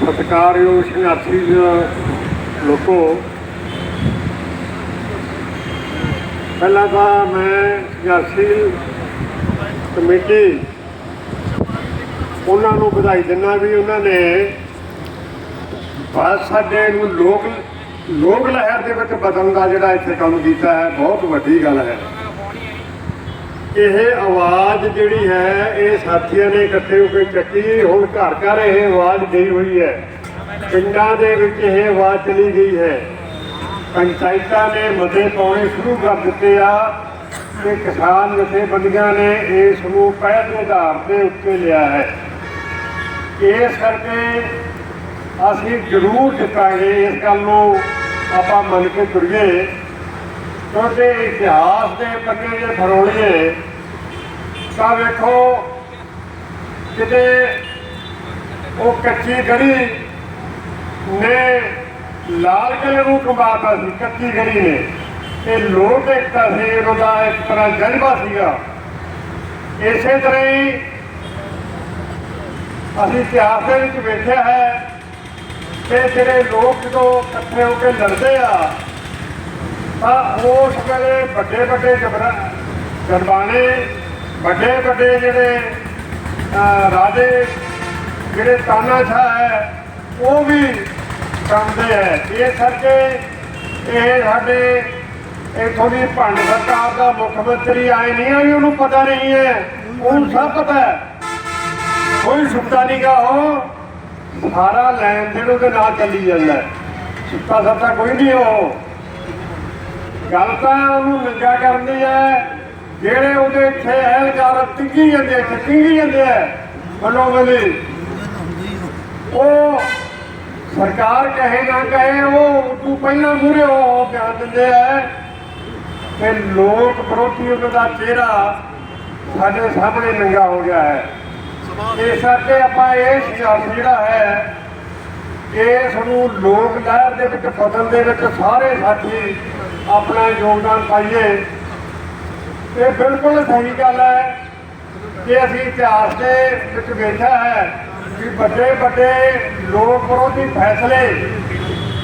ਸਤਿਕਾਰਯੋਗ ਸੰਘਰਸ਼ੀ ਲੋਕੋ। ਪਹਿਲਾਂ ਤਾਂ ਮੈਂ ਸੰਘਰਸ਼ੀ ਕਮੇਟੀ ਉਹਨਾਂ ਨੂੰ ਵਧਾਈ ਦਿੰਦਾ ਵੀ ਉਹਨਾਂ ਨੇ ਬਸ ਸਾਡੇ ਨੂੰ ਲੋਕ ਲੋਕ ਲਹਿਰ ਦੇ ਵਿੱਚ ਬਦਲਣ ਦਾ ਜਿਹੜਾ ਇੱਥੇ ਕੰਮ ਕੀਤਾ ਹੈ, ਬਹੁਤ ਵੱਡੀ ਗੱਲ ਹੈ। ਇਹ ਆਵਾਜ਼ ਜਿਹੜੀ ਹੈ, ਇਹ ਸਾਥੀਆਂ ਨੇ ਇਕੱਠੇ ਹੋ ਕੇ ਚੱਕੀ। ਹੁਣ ਘਰ ਘਰ ਇਹ ਆਵਾਜ਼ ਗਈ ਹੋਈ ਹੈ। ਪਿੰਡਾਂ ਦੇ ਵਿੱਚ ਇਹ ਆਵਾਜ਼ ਚਲੀ ਗਈ ਹੈ। ਪੰਚਾਇਤਾਂ ਨੇ ਮਤੇ ਪਾਉਣੇ ਸ਼ੁਰੂ ਕਰ ਦਿੱਤੇ ਆ ਤੇ ਕਿਸਾਨ ਜਥੇਬੰਦੀਆਂ ਨੇ ਇਸ ਨੂੰ ਪਹਿਲ ਦੇ ਆਧਾਰ ਤੇ ਉੱਤੇ ਲਿਆ ਹੈ। ਇਸ ਕਰਕੇ ਅਸੀਂ ਜ਼ਰੂਰ ਜਿੱਤਾਂਗੇ। ਇਸ ਗੱਲ ਨੂੰ ਆਪਾਂ ਮੰਨ ਕੇ ਤੁਰੀਏ। ਕਿਉਂਕਿ ਇਤਿਹਾਸ ਦੇ ਪੰਨੇ ਜੇ ਫਰੋਲੀਏ ਤਾਂ ਵੇਖੋ ਕਿਤੇ ਉਹ ਕੱਚੀ ਗੜੀ ਨੇ ਲਾਲ ਕਿਲੇ ਨੂੰ ਕੰਬਾਤਾ ਸੀ, ਕੱਚੀ ਗੜੀ ਨੇ। ਇਹ ਲੋਕ ਇਕਤਾ ਸੀ ਉਹਨਾਂ ਦਾ ਇੱਕ ਤਰ੍ਹਾਂ ਜਜ਼ਬਾ ਸੀਗਾ। ਇਸੇ ਤਰ੍ਹਾਂ ਹੀ ਅਸੀਂ ਇਤਿਹਾਸ ਦੇ ਵਿੱਚ ਵੇਖਿਆ ਹੈ ਕਿ ਜਿਹੜੇ ਲੋਕ ਜਦੋਂ ਇਕੱਠੇ ਹੋ ਕੇ ਲੜਦੇ ਆ ਤਾਂ ਉਸ ਵੇਲੇ ਵੱਡੇ ਵੱਡੇ ਜਬਰ ਵੱਡੇ ਵੱਡੇ ਜਿਹੜੇ ਰਾਜੇ, ਜਿਹੜੇ ਤਾਨਾਸ਼ਾਹ ਹੈ, ਉਹ ਵੀ ਕੰਮਦੇ ਹੈ। ਇਹ ਕਰਕੇ ਇਹ ਸਾਡੇ ਇਥੋਂ ਦੀ ਭੰਡ ਸਰਕਾਰ ਦਾ ਮੁੱਖ ਮੰਤਰੀ ਆਏ ਨਹੀਂ ਆ ਵੀ ਉਹਨੂੰ ਪਤਾ ਨਹੀਂ ਹੈ। ਉਹਨੂੰ ਸਭ ਪਤਾ ਹੈ। ਕੋਈ ਸੁੱਤਾ ਨਹੀਂ ਉਹ। ਸਾਰਾ ਲੈਣ ਦੇਣ ਉਹਦੇ ਨਾਲ ਚੱਲੀ ਜਾਂਦਾ ਹੈ। ਸੁੱਤਾ ਸੱਤਾ ਕੋਈ ਨਹੀਂ ਉਹ। ਗੱਲ ਤਾਂ ਉਹਨੂੰ ਨੰਗਾ ਕਰਦੀ ਹੈ। ਜਿਹੜੇ ਉਹਦੇ ਇੱਥੇ ਅਹਿਲਕਾਰ ਟਿੰਗੀ ਜਾਂਦੇ ਇੱਥੇ ਜਾਂਦੇ ਆ ਵੱਲੋਂ ਵੱਲੀ ਉਹ ਸਰਕਾਰ ਕਹੇ ਨਾ ਕਹੇ, ਉਹ ਤੂੰ ਪਹਿਲਾਂ ਮੂਰੇ ਉਹ ਬਿਆਨ ਦਿੰਦੇ ਆ। ਕਿ ਲੋਕ ਵਿਰੋਧੀ ਉਹਨਾਂ ਦਾ ਚਿਹਰਾ ਸਾਡੇ ਸਾਹਮਣੇ ਨੰਗਾ ਹੋ ਗਿਆ ਹੈ। ਇਸ ਕਰਕੇ ਆਪਾਂ ਇਹ ਸਿਆਸਤ ਜਿਹੜਾ ਹੈ ਇਸ ਨੂੰ ਲੋਕ ਲਹਿਰ ਦੇ ਵਿੱਚ ਫਸਲ ਦੇ ਵਿੱਚ ਸਾਰੇ ਸਾਥੀ ਆਪਣਾ ਯੋਗਦਾਨ ਪਾਈਏ। ਇਹ ਬਿਲਕੁਲ ਸਹੀ ਗੱਲ ਹੈ ਕਿ ਅਸੀਂ ਇਤਿਹਾਸ ਦੇ ਵਿੱਚ ਵੇਖਿਆ ਹੈ ਕਿ ਵੱਡੇ ਵੱਡੇ ਲੋਕ ਵਿਰੋਧੀ ਫੈਸਲੇ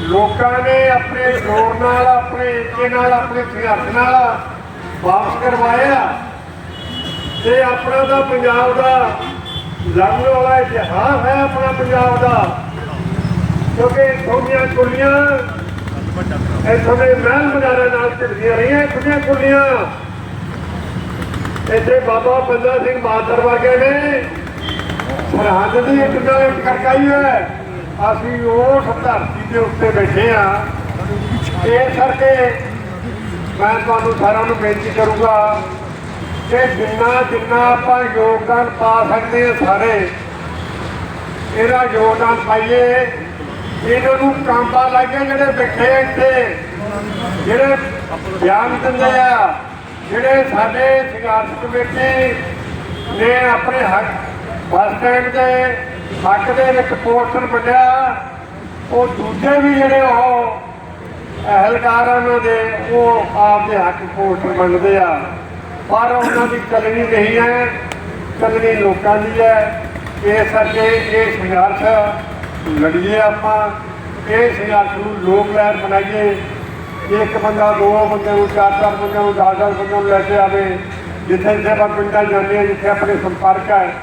ਲੋਕਾਂ ਨੇ ਆਪਣੇ ਜ਼ੋਰ ਨਾਲ, ਆਪਣੇ ਏਕੇ ਨਾਲ, ਆਪਣੇ ਸੰਘਰਸ਼ ਨਾਲ ਵਾਪਸ ਕਰਵਾਇਆ। ਆ ਤੇ ਆਪਣਾ ਤਾਂ ਪੰਜਾਬ ਦਾ ਲੰਘਣ ਵਾਲਾ ਇਤਿਹਾਸ ਹੈ ਆਪਣਾ ਪੰਜਾਬ ਦਾ। ਕਿਉਂਕਿ ਸੋਨੀਆਂ ਕੁਲੀਆਂ ਇੱਥੋਂ ਦੇ ਮਹਿਲ ਮਜਾਰੇ ਨਾਲ ਝਿੜਦੀਆਂ ਰਹੀਆਂ, ਖੁੱਲੀਆਂ ਕੁਲੀਆਂ ਇੱਥੇ ਬਾਬਾ ਬੰਦਾ ਸਿੰਘ ਬਹਾਦਰ ਵਰਗੇ ਨੇ। ਸਰਹੱਦ ਦੀ ਇੱਕ ਨਾਲ ਇੱਕ ਕਰਕਾਈ ਹੈ, ਅਸੀਂ ਉਸ ਧਰਤੀ ਦੇ ਉੱਤੇ ਬੈਠੇ ਆ ਇਹ ਕਰਕੇ ਮੈਂ ਤੁਹਾਨੂੰ ਸਾਰਿਆਂ ਨੂੰ ਬੇਨਤੀ ਕਰੂੰਗਾ ਕਿ ਜਿੰਨਾ ਜਿੰਨਾ ਆਪਾਂ ਯੋਗਦਾਨ ਪਾ ਸਕਦੇ ਹਾਂ ਸਾਰੇ, ਇਹਦਾ ਯੋਗਦਾਨ ਪਾਈਏ। ਇਹਨਾਂ ਨੂੰ ਕਾਂਬਾ ਲਾਈਏ ਜਿਹੜੇ ਬੈਠੇ ਇੱਥੇ। ਜਿਹੜੇ ਬਿਆਨ ਦਿੰਦੇ ਆ, ਜਿਹੜੇ ਸਾਡੇ ਸੰਘਰਸ਼ ਕਮੇਟੀ ਨੇ ਆਪਣੇ ਹੱਕ, ਬੱਸ ਸਟੈਂਡ ਦੇ ਹੱਕ ਦੇ ਵਿੱਚ ਪੋਸਟਰ ਵੰਡਿਆ ਉਹ ਦੂਜੇ ਵੀ ਜਿਹੜੇ ਉਹ ਅਹਿਲਕਾਰਾਂ ਨੂੰ ਦੇ, ਉਹ ਆਪਦੇ ਹੱਕ ਪੋਸਟਰ ਵੰਡਦੇ ਆ। ਪਰ ਉਹਨਾਂ ਦੀ ਚੱਲਣੀ ਨਹੀਂ ਹੈ। ਚੱਲਣੀ ਲੋਕਾਂ ਦੀ ਹੈ। ਇਸ ਕਰਕੇ ਇਹ ਸੰਘਰਸ਼ ਲੜੀਏ ਆਪਾਂ, ਇਹ ਸੰਘਰਸ਼ ਨੂੰ ਲੋਕ ਲਹਿਰ ਬਣਾਈਏ। ਇੱਕ ਬੰਦਾ, ਦੋ ਬੰਦੇ ਨੂੰ, ਚਾਰ ਚਾਰ ਬੰਦਿਆਂ ਨੂੰ, ਦਸ ਦਸ ਬੰਦਿਆਂ ਨੂੰ ਲੈ ਕੇ ਆਵੇ। ਜਿੱਥੇ ਜਿੱਥੇ ਆਪਾਂ ਪਿੰਡਾਂ ਜਾਂਦੇ ਹਾਂ, ਜਿੱਥੇ ਆਪਣੇ ਸੰਪਰਕ ਹੈ।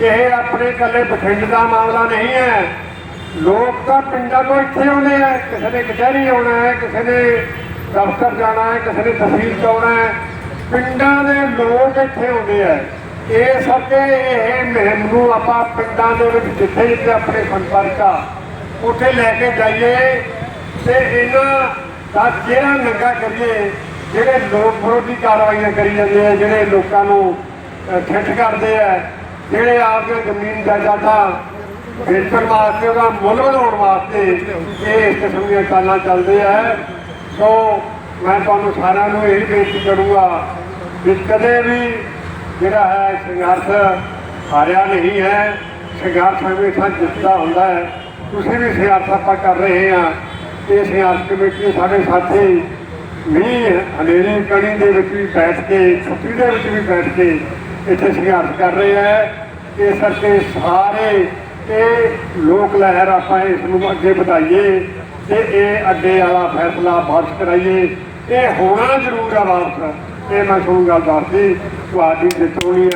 ਇਹ ਆਪਣੇ ਇਕੱਲੇ ਬਠਿੰਡ ਦਾ ਮਾਮਲਾ ਨਹੀਂ ਹੈ। ਲੋਕ ਤਾਂ ਪਿੰਡਾਂ ਤੋਂ ਇੱਥੇ ਆਉਂਦੇ ਆ। ਕਿਸੇ ਨੇ ਕਚਹਿਰੀ ਆਉਣਾ ਹੈ, ਕਿਸੇ ਨੇ ਦਫ਼ਤਰ ਜਾਣਾ ਹੈ, ਕਿਸੇ ਨੇ ਤਹਿਸੀਲ ਚ ਆਉਣਾ ਹੈ। ਪਿੰਡਾਂ ਦੇ ਲੋਕ ਇੱਥੇ ਆਉਂਦੇ ਆ। ਇਸ ਸਕੇ ਇਹ ਮੁਹਿੰਮ ਨੂੰ ਆਪਾਂ ਪਿੰਡਾਂ ਦੇ ਵਿੱਚ ਜਿੱਥੇ ਜਿੱਥੇ ਆਪਣੇ ਸੰਪਰਕ ਆ ਉੱਥੇ ਲੈ ਕੇ ਜਾਈਏ ਤੇ ਇਹਨਾਂ ਦਾ ਜਿਹੜਾ ਨੰਗਾ ਕਰੀਏ ਜਿਹੜੇ ਲੋਕ ਵਿਰੋਧੀ ਕਾਰਵਾਈਆਂ ਕਰੀ ਜਾਂਦੇ ਆ ਜਿਹੜੇ ਲੋਕਾਂ ਨੂੰ ਅਹ, ਕਰਦੇ ਆ ਜਿਹੜੇ ਆਪਦੇ ਜ਼ਮੀਨ ਜਾਇਦਾਦਾਂ ਵੇਚਣ ਵਾਸਤੇ ਉਹਦਾ ਮੁੱਲ ਵਧਾਉਣ ਵਾਸਤੇ ਇਹ ਇਸ ਕਿਸਮ ਦੀਆਂ ਚਾਲਾਂ ਚੱਲਦੇ ਆ। ਸੋ ਮੈਂ ਤੁਹਾਨੂੰ ਸਾਰਿਆਂ ਨੂੰ ਇਹ ਬੇਨਤੀ ਕਰੂੰਗਾ ਕਿ ਕਦੇ ਵੀ ਜਿਹੜਾ ਹੈ, ਸੰਘਰਸ਼ ਹਾਰਿਆ ਨਹੀਂ ਹੈ। ਸੰਘਰਸ਼ ਹਮੇਸ਼ਾ ਜਿੱਤਦਾ ਹੁੰਦਾ ਹੈ। ਤੁਸੀਂ ਵੀ ਸੰਘਰਸ਼ ਆਪਾਂ ਕਰ ਰਹੇ ਆ ਇਹ ਸੰਘਰਸ਼ ਕਮੇਟੀ ਸਾਡੇ ਸਾਥੀ ਵੀ ਹਨੇਰੀ ਕਣੀ ਦੇ ਵਿੱਚ ਵੀ ਬੈਠ ਕੇ, ਛੁੱਟੀ ਦੇ ਵਿੱਚ ਵੀ ਬੈਠ ਕੇ ਇੱਥੇ ਸੰਘਰਸ਼ ਕਰ ਰਹੇ ਹੈ। ਇਸ ਕਰਕੇ ਸਾਰੇ ਇਹ ਲੋਕ ਲਹਿਰ ਆਪਾਂ ਇਸ ਨੂੰ ਅੱਗੇ ਵਧਾਈਏ ਤੇ ਇਹ ਅੱਡੇ ਵਾਲਾ ਫੈਸਲਾ ਵਾਪਸ ਕਰਾਈਏ। ਇਹ ਹੋਣਾ ਜ਼ਰੂਰ ਆ ਵਾਪਸ। ਇਹ ਮੈਂ ਤੁਹਾਨੂੰ ਗੱਲ ਦੱਸਦੀ ਤੁਹਾਡੀ ਜਿੱਤੋਂ ਨਹੀਂ